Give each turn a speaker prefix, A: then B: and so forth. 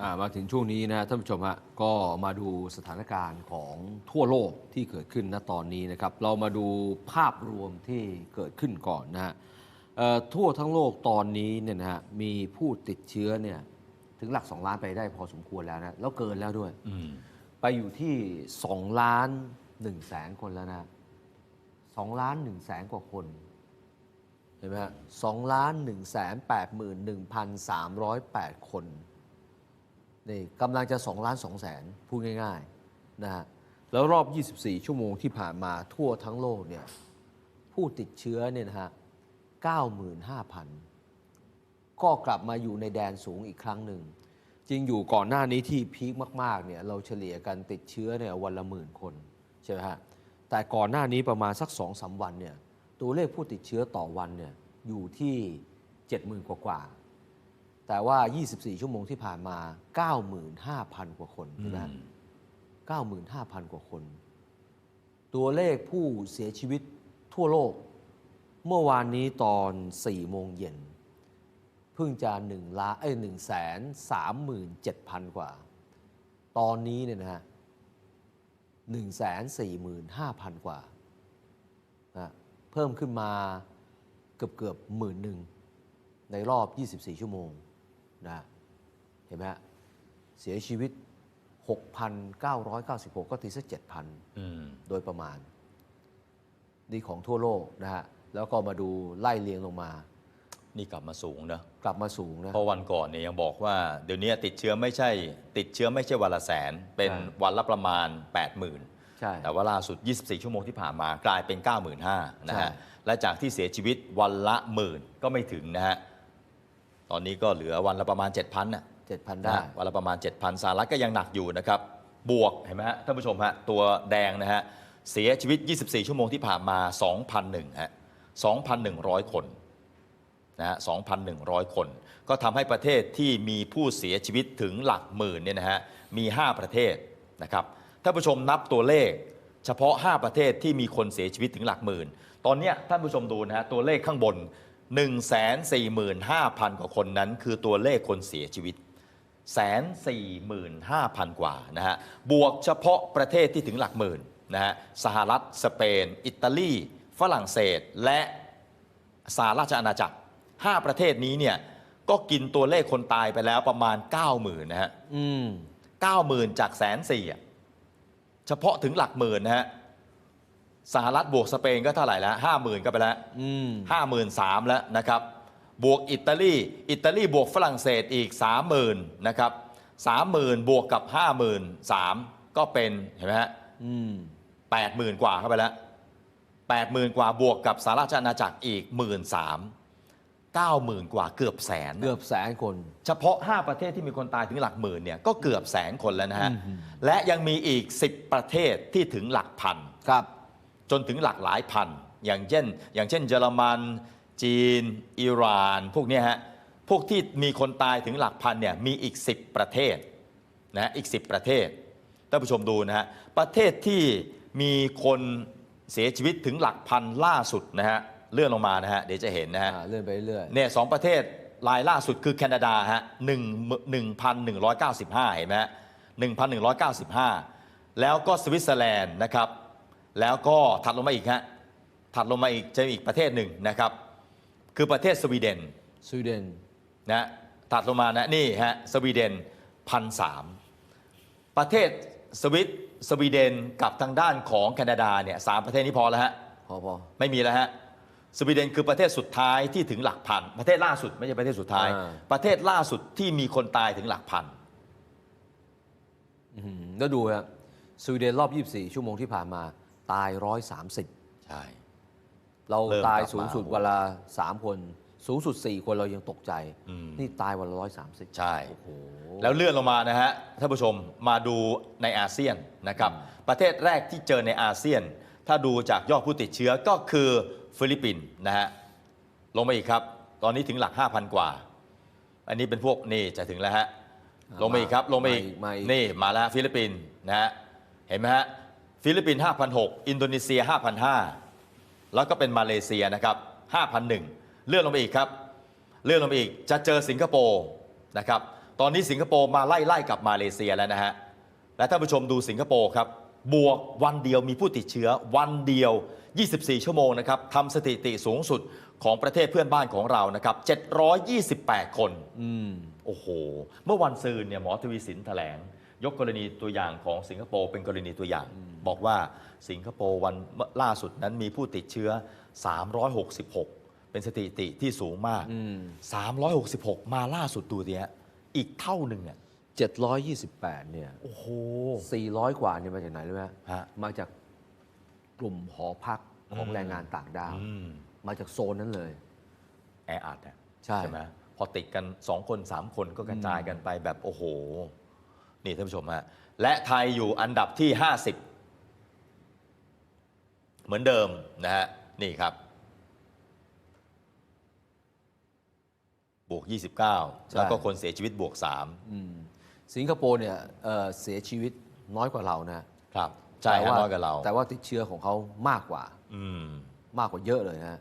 A: อ่ามาถึงช่วงนี้นะท่านผู้ชมฮะก็มาดูสถานการณ์ของทั่วโลกที่เกิดขึ้นณตอนนี้นะครับ เรามาดูภาพรวมที่เกิดขึ้นก่อนนะฮะเอ่อทั่วทั้งโลกตอนนี้เนี่ยนะฮะมีผู้ติดเชื้อเนี่ยถึงหลัก 2 ล้านไปได้พอสมควรแล้วนะ แล้วเกินแล้วด้วย
B: อืม
A: ไปอยู่ที่ 2 ล้าน1แสนคนแล้วนะ2ล้าน1แสนกว่าคน เห็นไหมฮะ2ล้าน1แสน8หมื่น1,308คน นี่กำลังจะ2ล้าน2แสนพูดง่ายๆนะฮะแล้วรอบ 24 ชั่วโมงที่ผ่านมาทั่วทั้งโลกเนี่ยผู้ติดเชื้อเนี่ยนะฮะ95,000 ก็กลับมาอยู่ในแดนสูงอีกครั้งหนึ่ง จริงอยู่ก่อนหน้านี้ที่พีคมากๆเนี่ยเราเฉลี่ยกันติดเชื้อเนี่ยวันละหมื่นคนใช่ไหมฮะแต่ก่อนหน้านี้ประมาณสักสองสาวันเนี่ยตัวเลขผู้ติดเชื้อต่อวันเนี่ยอยู่ที่ 70,000 กว่ากว่า แต่ว่า 24 ชั่วโมงที่ผ่านมา 95,000 กว่าคนใช่ไหมฮะ95,000 กว่าคน ตัวเลขผู้เสียชีวิตทั่วโลก เมื่อวานนี้ตอน 4 โมงเย็น เพิ่งจะ1ล้านเอ้ย1แสน37,000 กว่า ตอนนี้เนี่ยนะฮะ1แสน45,000 กว่านะเพิ่มขึ้นมาเกือบเกือบหมื่นหนึ่งในรอบ 24 ชั่วโมง นะเห็นไหมฮะเสียชีวิต 6,996 ก็ตีสัก7,000
B: อืม
A: โดยประมาณ นี่ของทั่วโลกนะฮะแล้วก็มาดูไล่เรียงลงมา
B: นี่กลับมาสูงนะ
A: กลับมาสูงนะ
B: เพราะวันก่อนเนี่ยยังบอกว่า เดี๋ยวนี้ติดเชื้อไม่ใช่ ติดเชื้อไม่ใช่วันละแสน เป็น
A: ใช่
B: วันละประมาณ 80,000
A: ใช่
B: แต่ว่าล่าสุด 24 ชั่วโมงที่ผ่านมากลายเป็น 95,000นะ
A: ใช่
B: ฮะและจากที่เสียชีวิตวันละหมื่นก็ไม่ถึงนะฮะ ตอนนี้ก็เหลือวันละประมาณ 7,000น่ะ
A: 7,000
B: นะ
A: ได้
B: ฮะวันละประมาณ 7,000สหรัฐก็ยังหนักอยู่นะครับ บวกเห็นไหมฮะท่านผู้ชมฮะตัวแดงนะฮะเสียชีวิต 24 ชั่วโมงที่ผ่านมา 2,001ฮะ2,100 คนนะฮะ2,100 คน ก็ทำให้ประเทศที่มีผู้เสียชีวิตถึงหลักหมื่นเนี่ยนะฮะมี 5 ประเทศนะครับท่านผู้ชมนับตัวเลข เฉพาะ 5 ประเทศที่มีคนเสียชีวิตถึงหลักหมื่น ตอนเนี้ยท่านผู้ชมดูนะฮะตัวเลขข้างบน 145,000 กว่าคนนั้น คือตัวเลขคนเสียชีวิตแสนสี่หมื่นห้าพันกว่านะฮะ บวกเฉพาะประเทศที่ถึงหลักหมื่นนะฮะ สหรัฐ สเปน อิตาลี ฝรั่งเศส และสหราชอาณาจักร 5 ประเทศนี้เนี่ย ก็กินตัวเลขคนตายไปแล้วประมาณ 90,000นะฮะ
A: อืม
B: 90,000จากแสนสี่อะเฉพาะถึงหลักหมื่นนะฮะ สหรัฐบวกสเปนก็เท่าไหร่แล้วห้าหมื่นก็ไปแล้ว
A: อืม
B: ห้าหมื่นสามแล้วนะครับ บวกอิตาลี อิตาลีบวกฝรั่งเศสอีกสามหมื่นนะครับสามหมื่นบวกกับห้าหมื่นสามก็เป็นเห็นไหมฮะ
A: อืม
B: แปดหมื่นกว่าเข้าไปแล้วแปดหมื่นกว่าบวกกับสหราชอาณาจักรอีกหมื่นสามเก้าหมื่นกว่าเกือบแสน
A: เกือบแสนคน
B: เฉพาะ 5 ประเทศที่มีคนตายถึงหลักหมื่นเนี่ยก็เกือบแสนคนแล้วนะฮะ
A: อืม
B: และยังมีอีก 10 ประเทศที่ถึงหลักพัน
A: ครับ
B: จนถึงหลักหลายพัน อย่างเช่น อย่างเช่นเยอรมัน จีน อิหร่าน พวกเนี้ยฮะ พวกที่มีคนตายถึงหลักพันเนี่ยมีอีก 10 ประเทศนะอีก 10 ประเทศท่านผู้ชมดูนะฮะประเทศที่มีคนเสียชีวิตถึงหลักพันล่าสุดนะฮะเลื่อนลงมานะฮะเดี๋ยวจะเห็นนะฮะ
A: อ่าเลื่อนไปเรื่อย
B: เนี่ยสองประเทศรายล่าสุดคือแคนาดาฮะหนึ่งหนึ่งพันหนึ่งร้อยเก้าสิบห้าเห็นไหมฮะหนึ่งพันหนึ่งร้อยเก้าสิบห้าแล้วก็สวิตเซอร์แลนด์นะครับ แล้วก็ถัดลงมาอีกฮะถัดลงมาอีกจะมีอีกประเทศหนึ่งนะครับ คือประเทศสวีเดน
A: สวีเดน
B: นะถัดลงมานะนี่ฮะสวีเดนพันสามประเทศสวิตสวีเดนกับทางด้านของแคนาดาเนี่ยสามประเทศนี้พอแล้วฮะ
A: พอพอ
B: ไม่มีแล้วฮะสวีเดนคือประเทศสุดท้ายที่ถึงหลักพันประเทศล่าสุดไม่ใช่ประเทศสุดท้าย
A: อ่า
B: ประเทศล่าสุดที่มีคนตายถึงหลักพัน
A: อื้อหือแล้วดูฮะสวีเดนรอบ 24 ชั่วโมงที่ผ่านมา ตาย130
B: ใช่
A: เรา
B: เริ่ม
A: ตาย
B: กลับมา
A: สูงสุดวันละ3คน สูงสุด4คนเรายังตกใจ
B: อืม
A: นี่ตายวันละ130
B: ใช่
A: โอ้โห
B: แล้วเลื่อนลงมานะฮะท่านผู้ชมมาดูในอาเซียนนะครับ ประเทศแรกที่เจอในอาเซียน ถ้าดูจากยอดผู้ติดเชื้อก็คือฟิลิปปินส์นะฮะลงมาอีกครับ ตอนนี้ถึงหลัก 5,000 กว่า อันนี้เป็นพวกนี่จะถึงแล้วฮะ
A: อ่า
B: ลงมาอีกครับลงมาอีก
A: มาอีก
B: นี่มาแล้วฟิลิปปินส์นะฮะเห็นไหมฮะ ฟิลิปปินส์5,006 อินโดนีเซีย 5,005 แล้วก็เป็นมาเลเซียนะครับ5,001 เลื่อนลงไปอีกครับ เลื่อนลงไปอีกจะเจอสิงคโปร์นะครับ ตอนนี้สิงคโปร์มาไล่ไล่กับมาเลเซียแล้วนะฮะ และท่านผู้ชมดูสิงคโปร์ครับ บวกวันเดียวมีผู้ติดเชื้อวันเดียว 24 ชั่วโมงนะครับทำสถิติสูงสุดของประเทศเพื่อนบ้านของเรานะครับ 728 คน
A: อืม
B: โอ้โห เมื่อวันซืนเนี่ยหมอทวีสินแถลง ยกกรณีตัวอย่างของสิงคโปร์เป็นกรณีตัวอย่าง บอกว่าสิงคโปร์วันล่าสุดนั้นมีผู้ติดเชื้อ 366 เป็นสถิติที่สูงมาก
A: อืม
B: 366 มาล่าสุดดูดิฮะอีกเท่าหนึ่งเนี่ย
A: 728 เนี่ย
B: โอ้โห
A: 400 กว่าเนี่ยมาจากไหนรู้ไหม
B: ฮะ
A: มาจากกลุ่มหอพักของ
B: อืม
A: แรงงานต่างด้าว
B: อืม
A: มาจากโซนนั้นเลย
B: แออัดอะ
A: ใช่
B: ไหมพอติดกัน 2 คน 3 คนก็กระจายกันไปแบบ โอ้โห นี่ท่านผู้ชมฮะ และไทยอยู่อันดับที่ 50 เหมือนเดิมนะฮะนี่ครับ บวก 29 แล้วก็คนเสียชีวิตบวก
A: อืมสิงคโปร์เนี่ยเอ่อเสียชีวิตน้อยกว่าเรานะ
B: 3ครับใช่
A: แต่
B: ฮะ
A: ว่า
B: น้อยกับเรา
A: แต่ว่าติดเชื้อของเขามากกว่า
B: อืม
A: มากกว่าเยอะเลยนะ